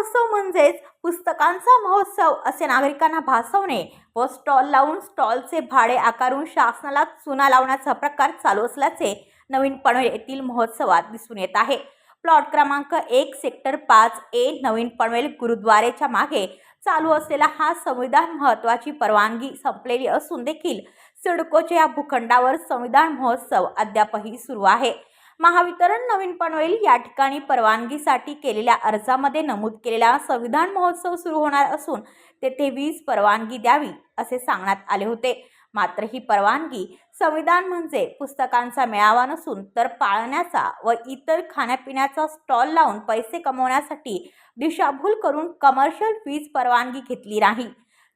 महोत्सव म्हणजेच पुस्तकांचा महोत्सव असे नागरिकांना भासवणे. व स्टॉल लावून स्टॉलचे भाडे आकारून शासनाला चुना लावण्याचा प्रकार चालू असल्याचे नवीन पनवेल येथील महोत्सवात दिसून येत आहे. प्लॉट क्रमांक एक सेक्टर पाच ए नवीन पनवेल गुरुद्वारेच्या मागे चालू असलेला हा संविधान महत्वाची परवानगी संपलेली असून देखील सिडकोच्या या भूखंडावर संविधान महोत्सव अद्यापही सुरू आहे. महावितरण नवीन पनवेल या ठिकाणी परवानगीसाठी केलेल्या अर्जामध्ये नमूद केलेला संविधान महोत्सव सुरू होणार असून तेथे वीज परवानगी द्यावी असे सांगण्यात आले होते. मात्र ही परवानगी संविधान म्हणजे पुस्तकांचा मेळावा नसून तर पाळण्याचा व इतर खाण्यापिण्याचा स्टॉल लावून पैसे कमवण्यासाठी दिशाभूल करून कमर्शियल वीज परवानगी घेतली नाही.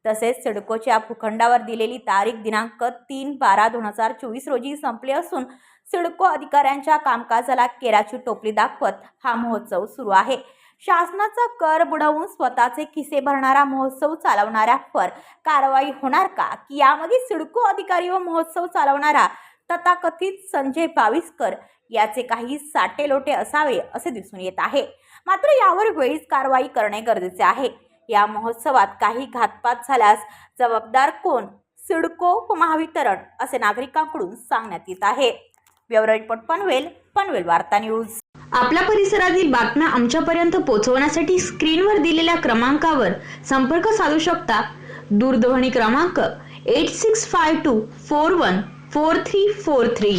तसेच सिडकोच्या भूखंडावर दिलेली तारीख दिनांक तीन बारा दोन हजार चोवीस रोजी संपली असून सिडको अधिकाऱ्यांच्या कामकाजाला केराची टोपली दाखवत हा महोत्सव सुरू आहे. शासनाचा कर बुडवून स्वतःचे खिसे भरणारा महोत्सव चालवणाऱ्यावर कारवाई होणार का? की यामध्ये सिडको अधिकारी व महोत्सव चालवणारा तथाकथित संजय बाविस्कर याचे काही साटेलोटे असावे असे दिसून येत आहे. मात्र यावर वेळीच कारवाई करणे गरजेचे आहे. या महोत्सवात काही घातपात झाल्यास जबाबदार कोण? सिडको महावितरण असे नागरिकांकडून सांगण्यात येत आहे. ब्युरो रिपोर्ट पनवेल पनवेल वार्ता न्यूज. आपल्या परिसरातील बातम्या आमच्यापर्यंत पोहोचवण्यासाठी स्क्रीनवर दिलेल्या क्रमांकावर संपर्क साधू शकता. दूरध्वनी क्रमांक eight six five two four one four three four three